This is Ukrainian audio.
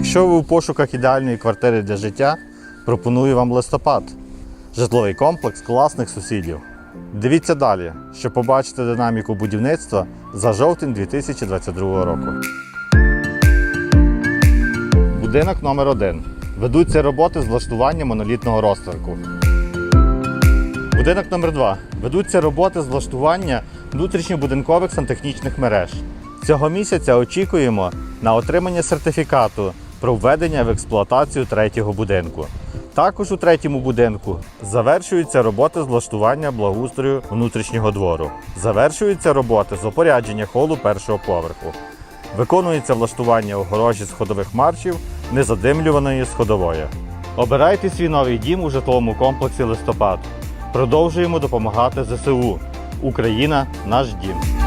Якщо ви у пошуках ідеальної квартири для життя, пропоную вам листопад. Житловий комплекс класних сусідів. Дивіться далі, щоб побачити динаміку будівництва за жовтень 2022 року. Будинок номер 1 Ведуться роботи з влаштування монолітного розтворку. Будинок номер 2 Ведуться роботи з влаштування внутрішньобудинкових сантехнічних мереж. Цього місяця очікуємо на отримання сертифікату про введення в експлуатацію третього будинку. Також у третьому будинку завершуються роботи з влаштування благоустрою внутрішнього двору. Завершуються роботи з опорядження холу першого поверху. Виконується влаштування огорожі сходових маршів незадимлюваної сходової. Обирайте свій новий дім у житловому комплексі Листопад. Продовжуємо допомагати ЗСУ. Україна наш дім.